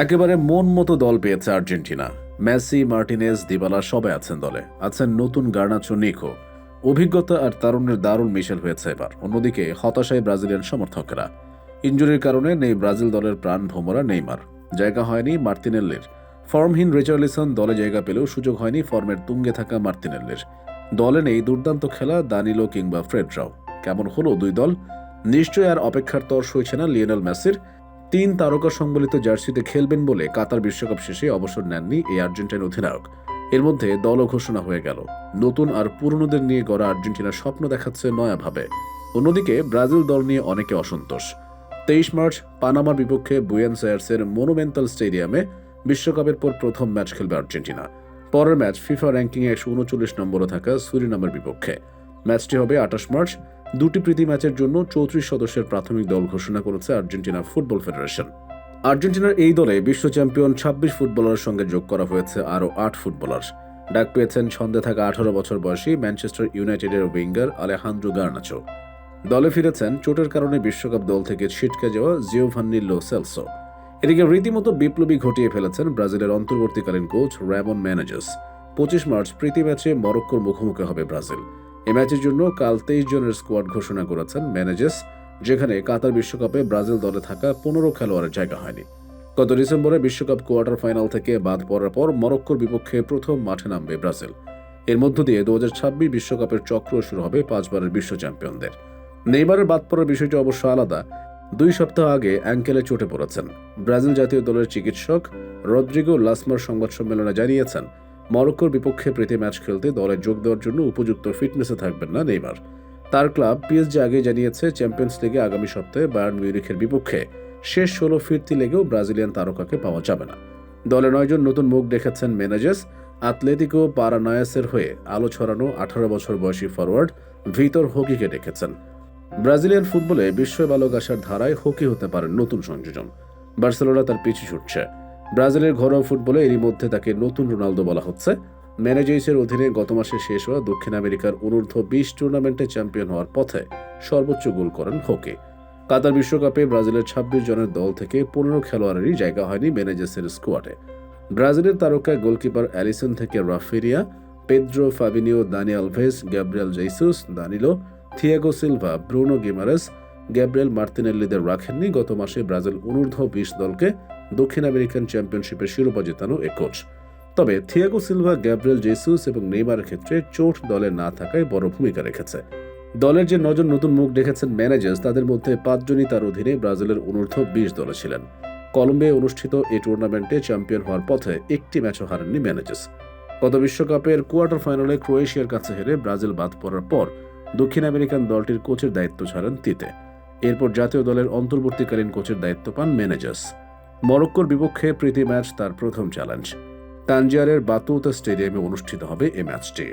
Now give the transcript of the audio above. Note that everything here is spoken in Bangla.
একেবারে মন মতো দল পেয়েছে আর্জেন্টিনা। মেসি, মার্টিনেজ, দিবালা সবাই আছেন দলে। আছেন নতুন গার্নাচো নিকো। অভিজ্ঞতা আর তারুণ্যের দারুণ মিশেল হয়েছে এবার। অন্যদিকে, হতাশায় ব্রাজিলিয়ান সমর্থকেরা। ইঞ্জুরির কারণে নেই ব্রাজিল দলের প্রাণ ভোমরা নেইমার। জায়গা হয়নি মার্তিনেল্লির ফর্মহীন রিচার্লিসন দলে জায়গা পেলেও সুযোগ হয়নি ফর্মের তুঙ্গে থাকা মার্তিনেল্লির দলে নেই দুর্দান্ত খেলা দানিলো কিংবা ফ্রেডরাও কেমন হলো দুই দল? নিশ্চয়ই আর অপেক্ষার তর সইছে না লিওনেল মেসির। তিন তারকা সংবলিত জার্সিতে খেলবেন বলে কাতার বিশ্বকাপ শেষে অবসর নেননি এই আর্জেন্টাইন অধিনায়ক। এর মধ্যে দলও ঘোষণা হয়ে গেল। নতুন আর পুরনোদের নিয়ে গড়া আর্জেন্টিনার স্বপ্ন দেখাচ্ছে নয়াভাবে। অন্যদিকে ব্রাজিল দল নিয়ে অনেকে অসন্তোষ। তেইশ মার্চ পানামার বিপক্ষে বুয়েন্স এয়ার্সের মনুমেন্টাল স্টেডিয়ামে বিশ্বকাপের পর প্রথম ম্যাচ খেলবে আর্জেন্টিনা। পরের ম্যাচ ফিফা র্যাঙ্কিংয়ে একশো উনচল্লিশ নম্বরে থাকা সুরিনামের বিপক্ষে। ম্যাচটি হবে আঠাশ মার্চ দুটি প্রীতি ম্যাচের জন্য চৌত্রিশ সদস্যের প্রাথমিক দল ঘোষণা করেছে আর্জেন্টিনা ফুটবল ফেডারেশন। আর্জেন্টিনার এই দলে বিশ্ব চ্যাম্পিয়ন ছাব্বিশ ফুটবলারের সঙ্গে যোগ করা হয়েছে আরও আট ফুটবলার। ডাক পেয়েছেন ছন্দে থাকা আঠারো বছর বয়সী ম্যানচেস্টার ইউনাইটেডের উইঙ্গার আলেহান্দ্রো গার্নাচো। দলে ফিরেছেন চোটের কারণে বিশ্বকাপ দল থেকে ছিটকে যাওয়া জিওভান্নি লো সেলসো। এদিকে রীতিমতো বিপ্লবী ঘটিয়ে ফেলেছেন ব্রাজিলের অন্তর্বর্তীকালীন কোচ র্যামন ম্যানেজাস। পঁচিশ মার্চ প্রীতি ম্যাচে মরক্কোর মুখোমুখি হবে ব্রাজিল। এ ম্যাচের জন্য কাল তেইশ জনের স্কোয়াড ঘোষণা করেছেন ম্যানেজাস যেখানে কাতার বিশ্বকাপে ব্রাজিল দলে থাকা পনেরো খেলোয়াড়ের জায়গা হয়নি। গত ডিসেম্বরে বিশ্বকাপ কোয়ার্টার ফাইনাল থেকে বাদ পড়ার পর মরক্কোর বিপক্ষে প্রথম মাঠে নামবে ব্রাজিল। এর মধ্য দিয়ে দু বিশ্বকাপের চক্র শুরু হবে পাঁচবারের বিশ্ব চ্যাম্পিয়নদের। নেইমারের বাদ পড়ার বিষয়টি অবশ্য আলাদা। দুই সপ্তাহ আগে অ্যাঙ্কেলে চোটে পড়েছেন। ব্রাজিল জাতীয় দলের চিকিৎসক রদ্রিগো লাসমার সংবাদ সম্মেলনে জানিয়েছেন মরক্কোর বিপক্ষে প্রীতি ম্যাচ খেলতে দলে যোগ দেওয়ার জন্য উপযুক্ত ফিটনেসে থাকবেন না নেইমার। তার ক্লাব পিএসজি আগে জানিয়েছে, চ্যাম্পিয়ন্স লিগে আগামী সপ্তাহে বায়ার্ন মিউরিখের বিপক্ষে শেষ ষোলো ফিরতি লেগেও ব্রাজিলিয়ান তারকাকে পাওয়া যাবে না। দলে নয়জন নতুন মুখ দেখেছেন ম্যানেজার্স আতলেতিকো পারানয়াসের হয়ে আলো ছড়ানো আঠারো বছর বয়সী ফরওয়ার্ড ভিতর হকিকে ডেকেছেন। ব্রাজিলিয়ান ফুটবলে বিশ্ব বালক আসার ধারায় হকি হতে পারে নতুন সংযোজন। বার্সেলোনা তার পিছু ছুটছে। ব্রাজিলের ঘরোয়া ফুটবলে এরই মধ্যে তাকে নতুন রোনালদো বলা হচ্ছে। ম্যানেজাইসের অধীনে গত মাসে শেষ হওয়া দক্ষিণ আমেরিকার অনূর্ধ্ব বিশ টুর্নামেন্টে চ্যাম্পিয়ন হওয়ার পথে সর্বোচ্চ গোল করেন হকি কাতার বিশ্বকাপে ব্রাজিলের ছাব্বিশ জনের দল থেকে পনেরো খেলোয়াড়েরই জায়গা হয়নি ম্যানেজার্সের স্কোয়াডে। ব্রাজিলের তারকা গোলকিপার অ্যালিসন থেকে রাফেরিয়া Pedro Fabinho, Dani Alves Gabriel Jesus Danilo, Thiago Silva, Bruno Guimaraes, Gabriel মার্তিনেল্লিদের রাখেননি। গত মাসে ব্রাজিল অনূর্ধ্ব বিশ দলকে দক্ষিণ আমেরিকান চ্যাম্পিয়নশিপের শিরোপা জেতানো এ কোচ। তবে থিয়াগো সিলভা, গ্যাব্রিয়েল জেসুস এবং নেইমারের ক্ষেত্রে চোট দলে না থাকায় বড় ভূমিকা রেখেছে। দলের যে নজন নতুন মুখ দেখেছেন ম্যানেজার্স, তাদের মধ্যে পাঁচজনই তার অধীনে ব্রাজিলের অনূর্ধ্ব বিশ দলে ছিলেন। কলম্বে অনুষ্ঠিত এই টুর্নামেন্টে চ্যাম্পিয়ন হওয়ার পথে একটি ম্যাচও হারেননি ম্যানেজার্স। গত বিশ্বকাপের কোয়ার্টার ফাইনালে ক্রোয়েশিয়ার কাছে হেরে ব্রাজিল বাদ পড়ার পর দক্ষিণ আমেরিকান দলটির কোচের দায়িত্ব ছাড়েন তিতে। এরপর জাতীয় দলের অন্তর্বর্তীকালীন কোচের দায়িত্ব পান ম্যানেজার্স। মরক্কোর বিপক্ষে প্রীতি ম্যাচ তার প্রথম চ্যালেঞ্জ। তানজিয়ারের বাতুতা স্টেডিয়ামে অনুষ্ঠিত হবে এ ম্যাচটি।